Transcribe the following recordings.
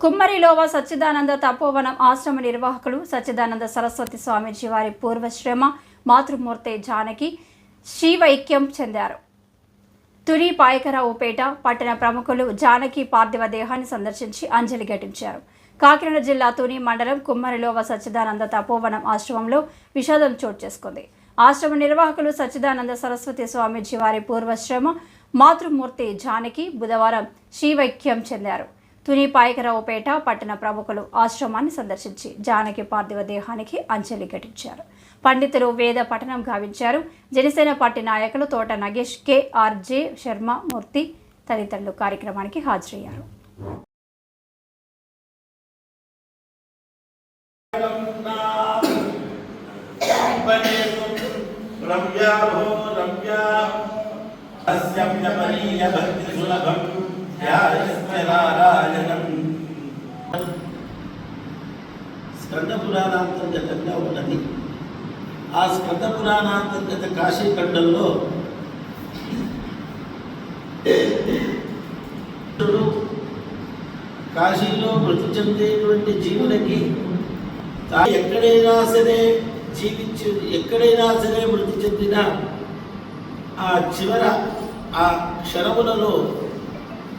కుమ్మరిలోవ సచ్చిదానంద తపోవనం ఆశ్రమ నిర్వాహకులు సచ్చిదానంద సరస్వతి స్వామీజీ వారి పూర్వశ్రమ మాతృమూర్తి జానకి శ్రీవైక్యం చెందారు. తుని పాయకరావుపేట పట్టణ ప్రముఖులు జానకి పార్థివ దేహాన్ని సందర్శించి అంజలి ఘటించారు. కాకినాడ జిల్లా తుని మండలం కుమ్మరిలోవ సచ్చిదానంద తపోవనం ఆశ్రమంలో విషాదం చోటు చేసుకుంది. ఆశ్రమ నిర్వాహకులు సచ్చిదానంద సరస్వతి స్వామీజీ వారి పూర్వశ్రమ మాతృమూర్తి జానకి బుధవారం శ్రీవైక్యం చెందారు. తుని పాయకరావుపేట పట్టణ ప్రముఖులు ఆశ్రమాన్ని సందర్శించి జానకి పార్థివ దేహానికి అంజలి ఘటించారు. పండితులు వేద పఠనం గావించారు. జనసేన పార్టీ నాయకులు తోట నగేష్ కేఆర్జే శర్మ మూర్తి తదితరులు కార్యక్రమానికి హాజరయ్యారు. రమ్యా స్కంద పురాణాంతర్గతంగా ఉన్నది. ఆ స్కంద పురాణాంతర్గత కాశీఖండంలో కాశీలో మృతి చెందేటువంటి జీవులకి తా- ఎక్కడైనా సరే జీవించి ఎక్కడైనా సరే మృతి చెందిన ఆ చివర ఆ క్షణములలో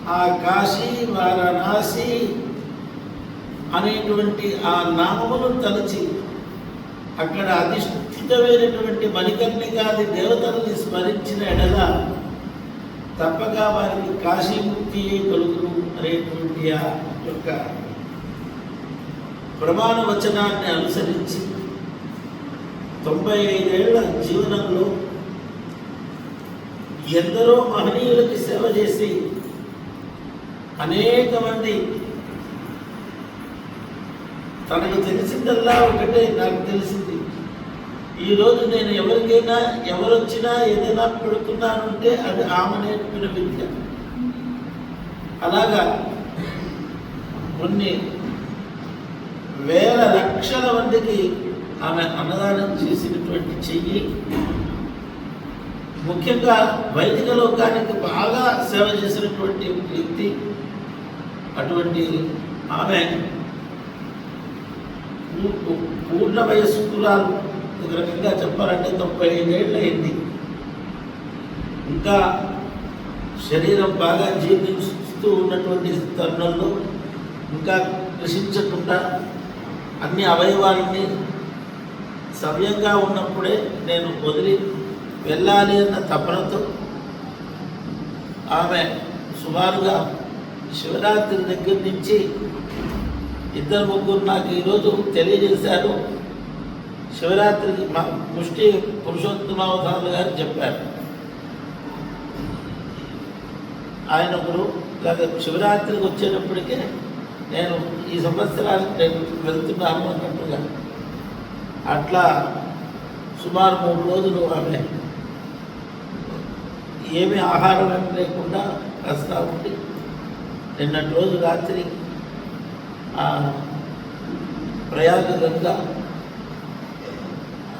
ఆ కాశీ వారణాసి అనేటువంటి ఆ నామమును తలచి అక్కడ అధిష్ఠితమైనటువంటి మణికర్ణికాది దేవతల్ని స్మరించిన ఎడల తప్పక వారికి కాశీముక్తి కలుగును అనేటువంటి ఆ యొక్క ప్రమాణ వచనాన్ని అనుసరించి తొంభై ఐదేళ్ళ జీవనంలో ఎందరో మహనీయులకి సేవ చేసి అనేక మంది తనకు తెలిసిందల్లా ఒకటే నాకు తెలిసింది. ఈరోజు నేను ఎవరికైనా ఎవరొచ్చినా ఏదైనా పెడుతున్నానంటే అది ఆమె నేర్పిన విద్య. అలాగా కొన్ని వేల లక్షల మందికి ఆమె అన్నదానం చేసినటువంటి చెయ్యి ముఖ్యంగా వైదిక లోకానికి బాగా సేవ చేసినటువంటి వ్యక్తి అటువంటి ఆమె పూర్ణ వయస్కురాలు ఒక రకంగా చెప్పాలంటే తొంభై ఐదేళ్ళు అయింది ఇంకా శరీరం బాగా జీర్ణిస్తూ ఉన్నటువంటి తరుణంలో ఇంకా కృషించకుండా అన్ని అవయవాలని సవ్యంగా ఉన్నప్పుడే నేను వదిలి వెళ్ళాలి అన్న తపనతో ఆమె సుమారుగా శివరాత్రి దగ్గర నుంచి ఇద్దరు ముగ్గురు నాకు ఈరోజు తెలియజేశారు. శివరాత్రికి మా ముష్టి పురుషోత్తమావతారులు గారు చెప్పారు. ఆయన ఒకరు గత శివరాత్రికి వచ్చేటప్పటికే నేను ఈ సంవత్సరానికి నేను వెళ్తున్నాను అన్నట్టుగా. అట్లా సుమారు మూడు రోజులు ఆమె ఏమి ఆహారం లేకుండా వస్తూ ఉండి నిన్నటి రోజు రాత్రి ప్రయాగ గంగ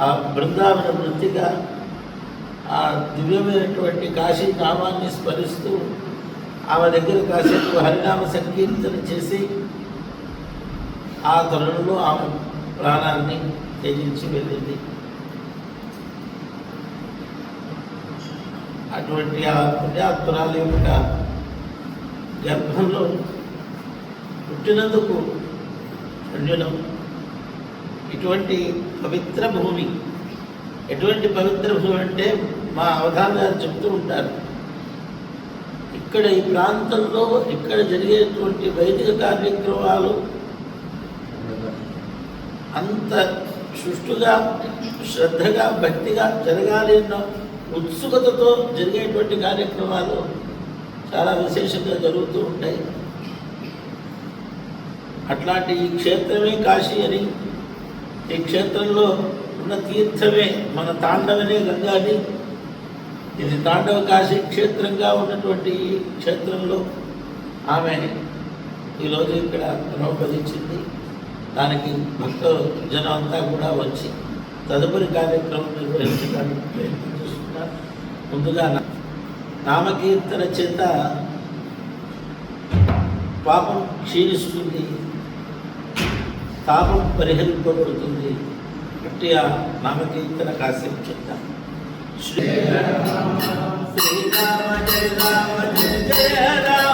ఆ బృందావన వృత్తిగా ఆ దివ్యమైనటువంటి కాశీ నామాన్ని స్మరిస్తూ ఆమె దగ్గర కాసేపు హరినామ సంకీర్తన చేసి ఆ తరుణంలో ఆమె ప్రాణాన్ని త్యజించి వెళ్ళింది. అటువంటి ఆ పుణ్యాత్మరాల యొక్క గర్భంలో పుట్టినందుకు పుణ్యులం ఇటువంటి పవిత్ర భూమి ఎటువంటి పవిత్ర భూమి అంటే మా అవధాన గారు చెప్తూ ఉంటారు. ఇక్కడ ఈ ప్రాంతంలో ఇక్కడ జరిగేటువంటి వైదిక కార్యక్రమాలు అంత సుష్టుగా శ్రద్ధగా భక్తిగా జరగాలి అన్న ఉత్సుకతతో జరిగేటువంటి కార్యక్రమాలు చాలా విశేషంగా జరుగుతూ ఉంటాయి. అట్లాంటి ఈ క్షేత్రమే కాశీ అని. ఈ క్షేత్రంలో ఉన్న తీర్థమే మన తాండవనే గంగాని ఇది తాండవ కాశీ క్షేత్రంగా ఉన్నటువంటి ఈ క్షేత్రంలో ఆమె ఈరోజు ఇక్కడ నవపదించింది దానికి భక్త జనం అంతా కూడా వచ్చి తదుపరి కార్యక్రమం నిర్వహించడానికి ప్రయత్నం చేస్తున్నారు. ముందుగా నామకీర్తన చేత పాపం క్షీణిస్తుంది. పాపం పరిహరింపబడుతుంది. అంటే ఆ నామకీర్తన కాసేపు చెప్తాం. శ్రీరామ శ్రీరామ జయ రామ జయ జయ రామ.